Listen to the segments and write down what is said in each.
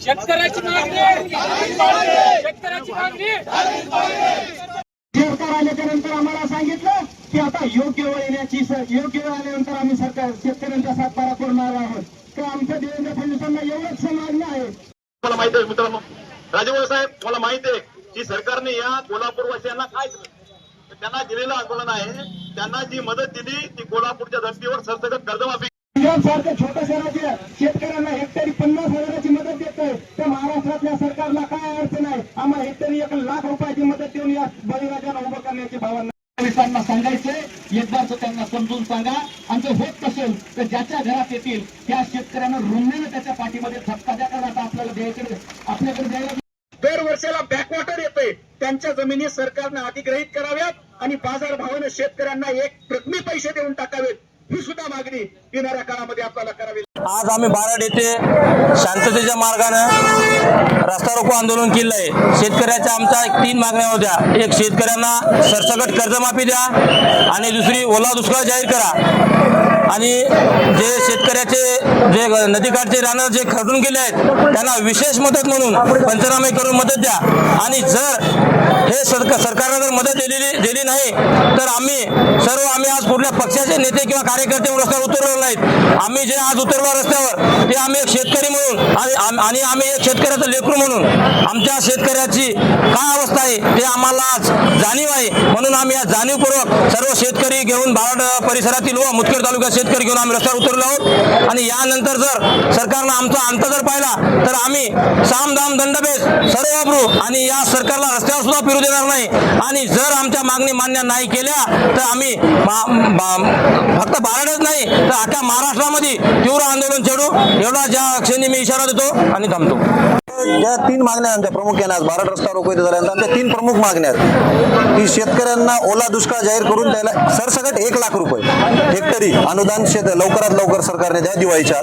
शेतकऱ्याची मागणी. शेतकऱ्याची मागणी. सरकार आल्याच्यानंतर आम्हाला सांगितलं की आता योग्य वेळ येण्याची योग्य वेळ आल्यानंतर आम्ही सरकार शेतकऱ्यांचा सातबारा करणार आहोत? तर आमच्या देवेंद्र फडणवीसांना एवढंच मागणं आहे. मला माहिती आहे मित्रांनो राजेभाऊ साहेब मला माहिती आहे की सरकारने या कोल्हापूरवासियांना काय दिलं त्यांना दिलेलं आंदोलन आहे त्यांना जी मदत दिली ती कोल्हापूरच्या धर्तीवर सरसकट कर्जमाफी सारख्या छोट्या शहराच्या शेतकऱ्यांना हेक्टरी पन्नास हजाराची मदत देतोय तर महाराष्ट्रातल्या सरकारला काय अडचण आहे? आम्हाला हेक्टरी एक लाख रुपयाची मदत देऊन या बळीराजाला उभं करण्याची भावना फडणवीसांना सांगायचंय. एकदाच त्यांना समजून सांगा. आमचं होत नसेल तर ज्याच्या घरात येतील त्या शेतकऱ्यांना रुंदीनं त्याच्या पाठीमध्ये धक्का द्या. कारण आता आपल्याला द्यायकडे आपल्याकडे द्यायला दर वर्षाला बॅकवॉटर येतोय. त्यांच्या जमिनी सरकारनं अधिग्रहित कराव्यात आणि बाजार भावानं शेतकऱ्यांना एक प्रथमी पैसे देऊन टाकावेत. ही सुद्धा मागणी येणाऱ्या काळामध्ये आपल्याला करावी आज आम्ही बाराड येथे शांततेच्या मार्गानं रोको आंदोलन केलं आहे शेतकऱ्याच्या आमच्या एक तीन मागण्या होत्या. एक शेतकऱ्यांना सरसकट कर्जमाफी द्या आणि दुसरी ओला दुष्काळ जाहीर करा. आणि जे शेतकऱ्याचे जे नदीकाठचे रानं जे खरडून गेले आहेत त्यांना विशेष मदत म्हणून पंचनामे करून मदत द्या. आणि जर हे सरकार सरकारनं जर मदत दिलेली दिली नाही तर आम्ही सर्व आम्ही आज कुठल्या पक्षाचे नेते किंवा कार्यकर्ते रस्त्यावर उतरलो नाहीत. आम्ही जे आज उतरलो रस्त्यावर ते आम्ही एक शेतकरी म्हणून आणि आणि आम्ही एक शेतकऱ्याचं लेकरू म्हणून आमच्या शेतकऱ्याची काय अवस्था आहे ते आम्हाला आज जाणीव आहे. म्हणून आम्ही आज जाणीवपूर्वक सर्व शेतकरी घेऊन बारड परिसरातील व मुदखेड तालुक्यात शेतकरी घेऊन आम्ही रस्त्यावर उतरलो आहोत. आणि यानंतर जर सरकारनं आमचा अंत जर पाहिला तर आम्ही साम दाम दंडभेद सर्व वापरू आणि या सरकारला रस्त्यावर सुद्धा फिरू देणार नाही. आणि जर आमच्या मागणी मान्य नाही केल्या तर आम्ही फक्त बाराडच नाही तर अख्ख्या महाराष्ट्रामध्ये तीव्र आंदोलन छेडू. एवढा ज्या क्षणी मी इशारा देतो आणि थांबतो. ज्या तीन मागण्या आमच्या प्रामुख्याने आज भारत रस्ता रोको इथे झाल्यानंतर आमच्या तीन प्रमुख मागण्या आहेत. की शेतकऱ्यांना ओला दुष्काळ जाहीर करून त्याला सरसकट एक लाख रुपये हेक्टरी अनुदान शेत लवकरात लवकर सरकारने द्या दिवाळीच्या.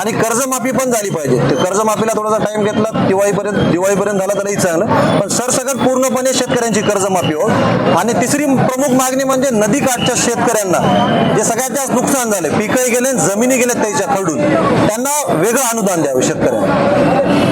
आणि कर्जमाफी पण झाली पाहिजे. ते कर्जमाफीला थोडासा टाइम घेतला दिवाळीपर्यंत दिवाळीपर्यंत झाला तरी चांगलं. पण सरसकट पूर्णपणे शेतकऱ्यांची कर्जमाफी हो. आणि तिसरी प्रमुख मागणी म्हणजे नदीकाठच्या शेतकऱ्यांना. जे सगळ्यात जास्त नुकसान झाले पिकही गेले जमिनी गेल्या त्याच्या खडून त्यांना वेगळं अनुदान द्यावे शेतकऱ्यांना.